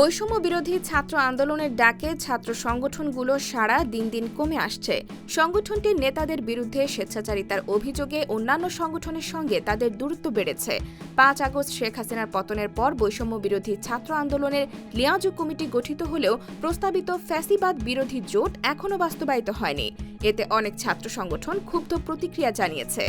বৈষম্য বিরোধী ছাত্র আন্দোলনের ডাকে ছাত্র সংগঠনগুলো সারা দিন দিন কমে আসছে। সংগঠনটির নেতাদের বিরুদ্ধে স্বেচ্ছাচারিতার অভিযোগে অন্যান্য সংগঠনের সঙ্গে তাদের দূরত্ব বেড়েছে। পাঁচ আগস্ট শেখ হাসিনার পতনের পর বৈষম্য বিরোধী ছাত্র আন্দোলনের লিয়াজু কমিটি গঠিত হলেও প্রস্তাবিত ফ্যাসিবাদ বিরোধী জোট এখনও বাস্তবায়িত হয়নি। এতে অনেক ছাত্র সংগঠন ক্ষুব্ধ প্রতিক্রিয়া জানিয়েছে।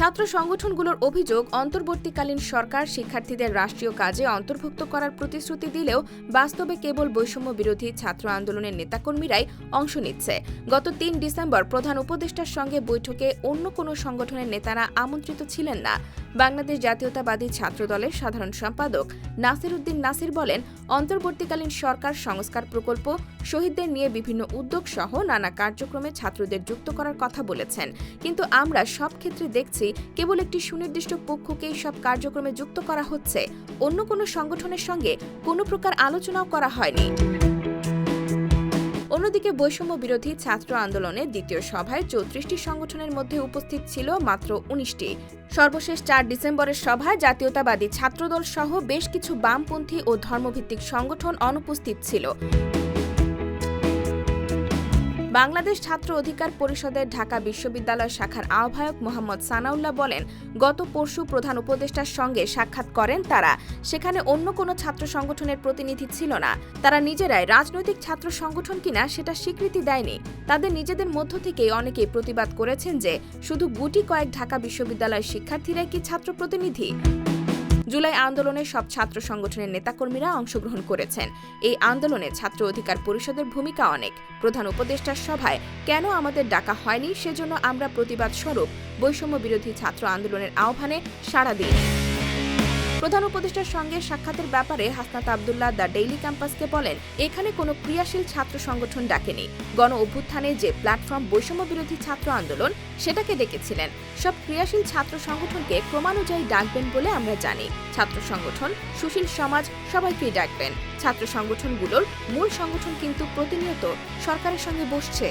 ছাত্র সংগঠনগুলোর অভিযোগ, অন্তর্বর্তীকালীন সরকার শিক্ষার্থীদের রাষ্ট্রীয় কাজে অন্তর্ভুক্ত করার প্রতিশ্রুতি দিলেও বাস্তবে কেবল বৈষম্য বিরোধী ছাত্র আন্দোলনের নেতাকর্মীরাই অংশ নিচ্ছে। গত তিন ডিসেম্বর প্রধান উপদেষ্টার সঙ্গে বৈঠকে অন্য কোনো সংগঠনের নেতারা আমন্ত্রিত ছিলেন না। বাংলাদেশ জাতীয়তাবাদী ছাত্র দলের সাধারণ সম্পাদক নাসির উদ্দিন নাসির বলেন, অন্তর্বর্তীকালীন সরকার সংস্কার প্রকল্প শহীদদের নিয়ে বিভিন্ন উদ্যোগ সহ নানা কার্যক্রমে ছাত্রদের যুক্ত করার কথা বলেছেন। কিন্তু আমরা সব ক্ষেত্রে দেখছি কেবল একটি সুনির্দিষ্ট পক্ষকেই সব কার্যক্রমে যুক্ত করা হচ্ছে। অন্য কোনো সংগঠনের সঙ্গে কোনো প্রকার আলোচনাও করা হয়নি। অন্যদিকে বৈষম্য বিরোধী ছাত্র আন্দোলনের দ্বিতীয় সভায় চৌত্রিশটি সংগঠনের মধ্যে উপস্থিত ছিল মাত্র উনিশটি। সর্বশেষ চার ডিসেম্বরের সভায় জাতীয়তাবাদী ছাত্রদল সহ বেশ কিছু বামপন্থী ও ধর্মভিত্তিক সংগঠন অনুপস্থিত ছিল। বাংলাদেশ ছাত্র অধিকার পরিষদের ঢাকা বিশ্ববিদ্যালয় শাখার আহ্বায়ক মোহাম্মদ সানাউল্লাহ বলেন, গত পরশু প্রধান উপদেষ্টার সঙ্গে সাক্ষাৎ করেন তারা। সেখানে অন্য কোনো ছাত্র সংগঠনের প্রতিনিধি ছিল না। তারা নিজেরাই রাজনৈতিক ছাত্র সংগঠন কিনা সেটা স্বীকৃতি দেয়নি। তাদের নিজেদের মধ্য থেকেই অনেকেই প্রতিবাদ করেছেন যে, শুধু গুটি কয়েক ঢাকা বিশ্ববিদ্যালয়ের শিক্ষার্থীরাই কি ছাত্র প্রতিনিধি? জুলাই আন্দোলনে সব ছাত্র সংগঠনের নেতাকর্মীরা অংশগ্রহণ করেছেন। এই আন্দোলনে ছাত্র অধিকার পরিষদের ভূমিকা অনেক। প্রধান উপদেষ্টার সভায় কেন আমাদের ডাকা হয়নি, সেজন্য আমরা প্রতিবাদ স্বরূপ বৈষম্য বিরোধী ছাত্র আন্দোলনের আহ্বানে সাড়া দিই প্রধান উপদেষ্টার সঙ্গে সাক্ষাতের ব্যাপারে হাসনাত আবদুল্লাহ দ্য ডেইলি ক্যাম্পাসকে বলেন, এখানে কোনো ক্রিয়াশীল ছাত্র সংগঠন ডাকেনি। গণ অভ্যুত্থানে যে প্ল্যাটফর্ম বৈষম্য বিরোধী ছাত্র আন্দোলন, সেটাকে ডেকেছিলেন। সব ক্রিয়াশীল ছাত্র সংগঠনকে ক্রমানুযায়ী ডাকবেন বলে আমরা জানি। ছাত্র সংগঠন, সুশীল সমাজ, সবাইকেই ডাকবেন। ছাত্র সংগঠনগুলোর মূল সংগঠন কিন্তু প্রতিনিয়ত সরকারের সঙ্গে বসছে।